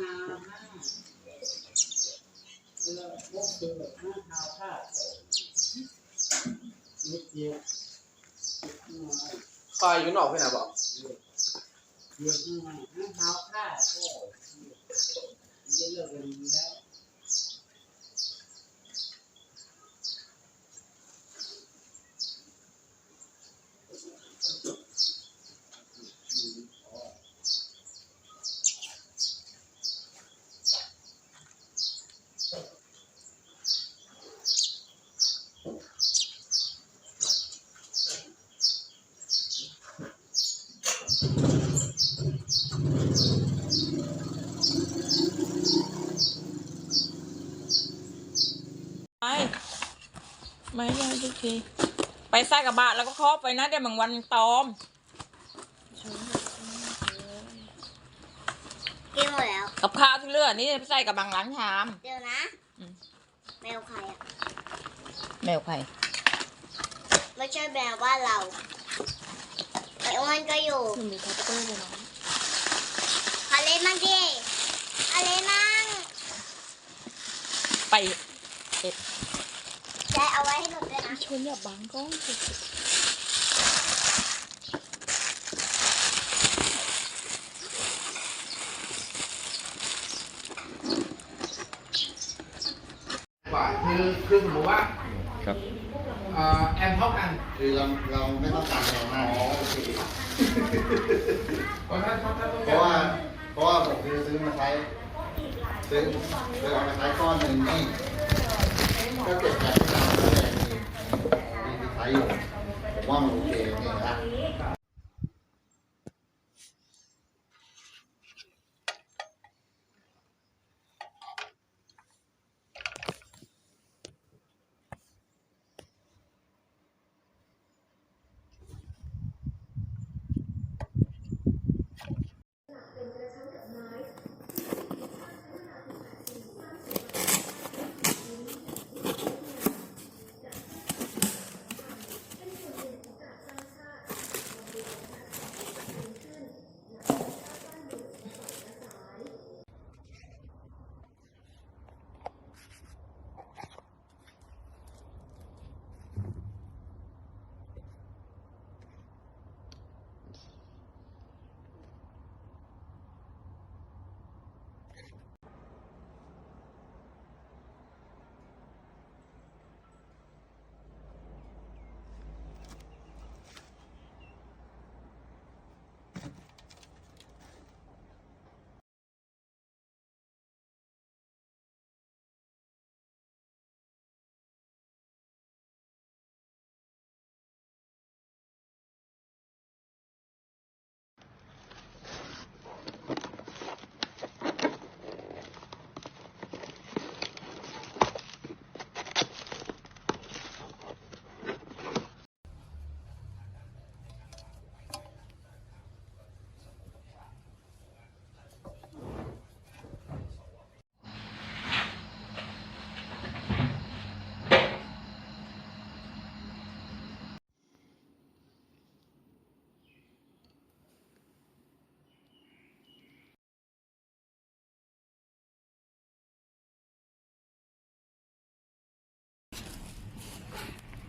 นาห้าเออพวกคือแบบห้าขาวข้านิดเดียวน้อยคอยอยู่นอกพี่นะบอกเดียวข้างในห้าเท้าข้าโอ้ยอะเลยแล้ว ไป ไม่ได้ทุกที ไปใส่กระบะแล้วก็เคาะไปนะเดี๋ยวบางวันมันตอมกินหมดแล้ว กับข้าวที่เหลือนี่ไปใส่กับบางล้างชาม เดี๋ยวนะ อืม แมวใครอะ แมวใครไม่ใช่แมวบ้านเราไอ้อ้วนก็อยู่มันมีคัตเตอร์เลยน้องขอเล่นมั่งดิขอเล่นมั่งไปใจเอา ไว้ให้หนูด้วยนะชนอย่าบังกล้องสิว่าคือคือสมมติว่าครับเอ่อแอมเท่ากันคือเราเราไม่ต้องการแรงมากอ๋อโอเคเพราะถ้าถ้าถ้าต้องเพการราะว่าเพราะว่าผมคือซื้อมาใช้ซื้อซื้อเอามาใช้ก้อนหนึ่งนี่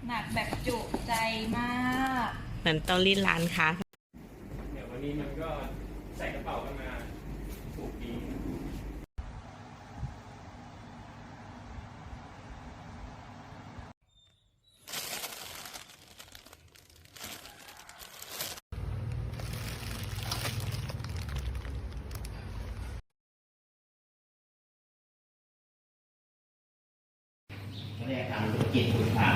หนักแบบจุใจมากเหมือนเตารีดร้านค้าเดี๋ยววันนี้มันก็ใส่กระเป๋ากันมาถูกดีเขาเรียกการลุกจิตคุณภาพ